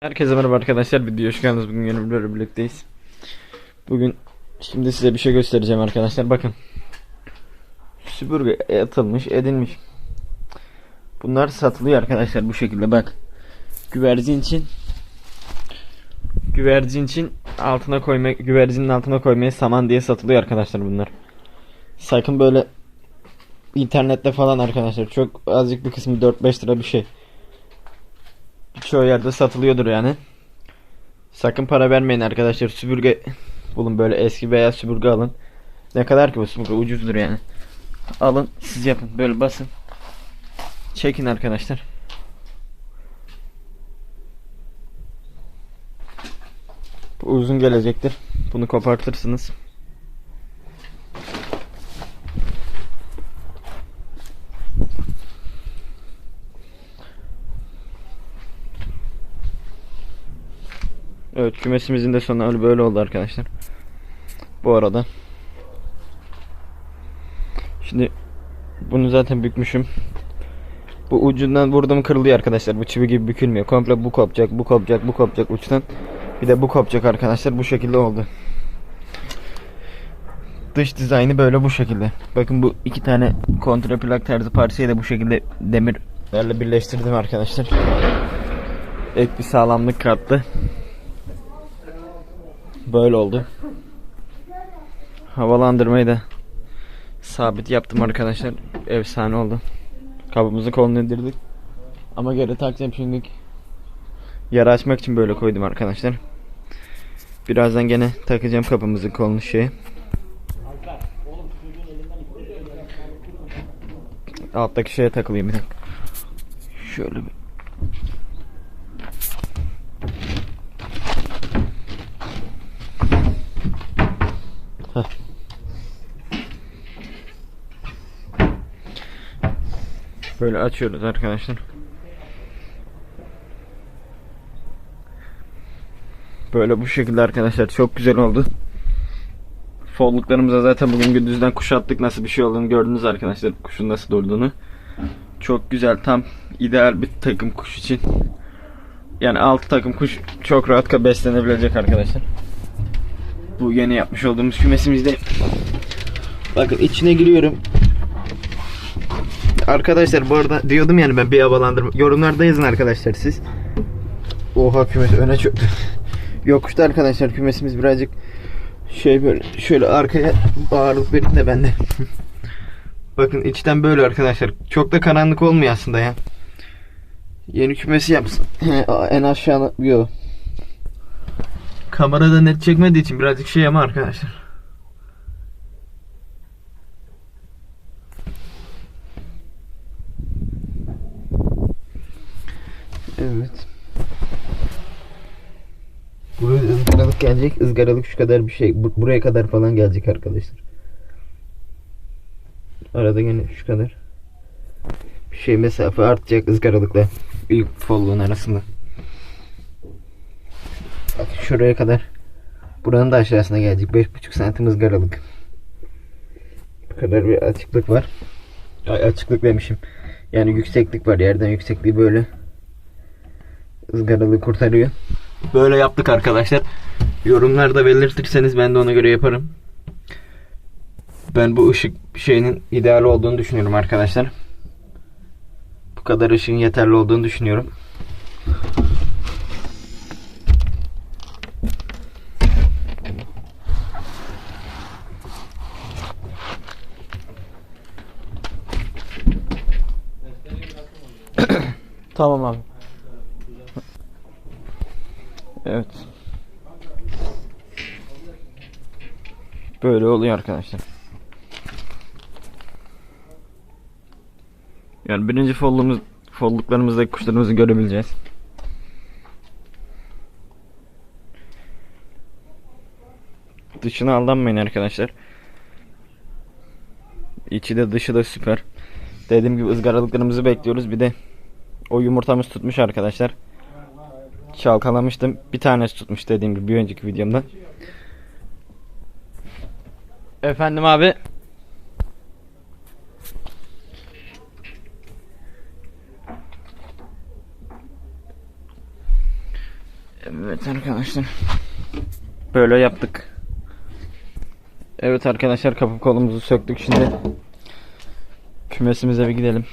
Herkese merhaba arkadaşlar. Video hoş geldiniz. Bugün yeni bir birlikteyiz. Bugün şimdi size bir şey göstereceğim arkadaşlar. Bakın. Süpürge atılmış, edilmiş. Bunlar satılıyor arkadaşlar bu şekilde bak. Güvercin için güvercin için altına koyma güvercinin altına koymaya saman diye satılıyor arkadaşlar bunlar. Sakın böyle internette falan arkadaşlar çok azıcık bir kısmı 4-5 lira bir şey. Çoğu yerde satılıyordur yani. Sakın para vermeyin arkadaşlar. Süpürge bulun böyle eski beyaz süpürge alın. Ne kadar ki bu süpürge ucuzdur yani. Alın siz yapın böyle basın. Çekin arkadaşlar. Bu uzun gelecektir. Bunu kopartırsınız. Evet kümesimizin de sonu öyle böyle oldu arkadaşlar. Bu arada. Şimdi bunu zaten bükmüşüm. Bu ucundan vurdum kırılıyor arkadaşlar. Bu çivi gibi bükülmüyor. Komple bu kopacak, bu kopacak, bu kopacak uçtan. Bir de bu kopacak arkadaşlar. Bu şekilde oldu. Dış dizaynı böyle bu şekilde. Bakın bu iki tane kontraplak tarzı parçayı da bu şekilde demirlerle birleştirdim arkadaşlar. Ek bir sağlamlık kattı. Böyle oldu. Havalandırmayı da sabit yaptım arkadaşlar. Efsane oldu. Kabımızı kolunu indirdik. Ama geri takacağım çünkü yara açmak için böyle koydum arkadaşlar. Birazdan gene takacağım kapımızın kolunu şeye. Alttaki şeye takılayım bir dakika. Şöyle bir Böyle açıyoruz arkadaşlar. Böyle bu şekilde arkadaşlar çok güzel oldu. Folluklarımıza zaten bugün gündüzden kuşattık nasıl bir şey olduğunu gördünüz arkadaşlar kuşun nasıl durduğunu. Çok güzel tam ideal bir takım kuş için. Yani 6 takım kuş çok rahat beslenebilecek arkadaşlar. Bu yeni yapmış olduğumuz kümesimizde. Bakın içine giriyorum. Arkadaşlar bu arada diyordum yani ben bir havalandırma. Yorumlarda yazın arkadaşlar siz. Oha kümes öne çöktü. Yokuşta arkadaşlar kümesimiz birazcık şey böyle şöyle arkaya ağırlık verin de bende. Bakın içten böyle arkadaşlar. Çok da karanlık olmuyor aslında ya. Yeni kümesi yapsın. en aşağı yok. Kamerada net çekmediği için birazcık şey ama arkadaşlar. Evet. Buraya ızgaralık gelecek. ızgaralık şu kadar bir şey. Bu- Buraya kadar falan gelecek arkadaşlar. Arada gene şu kadar. Bir şey mesafe artacak ızgaralıkla. Büyük folluğun arasında. Bak şuraya kadar. Buranın da aşağısına gelecek. 5,5 santim ızgaralık. Bu kadar bir açıklık var. Ay, açıklık demişim. Yani yükseklik var. Yerden yüksekliği böyle ızgaralığı kurtarıyor. Böyle yaptık arkadaşlar. Yorumlarda belirtirseniz ben de ona göre yaparım. Ben bu ışık şeyinin ideal olduğunu düşünüyorum arkadaşlar. Bu kadar ışığın yeterli olduğunu düşünüyorum. Tamam abi. Evet. Böyle oluyor arkadaşlar. Yani birinci follumuz folluklarımızdaki kuşlarımızı görebileceğiz. Dışına aldanmayın arkadaşlar. İçi de dışı da süper. Dediğim gibi ızgaralıklarımızı bekliyoruz. Bir de o yumurtamız tutmuş arkadaşlar. Çalkalamıştım. Bir tanesi tutmuş dediğim gibi bir önceki videomda. Efendim abi. Evet arkadaşlar. Böyle yaptık. Evet arkadaşlar kapı kolumuzu söktük şimdi. Kümesimize bir gidelim.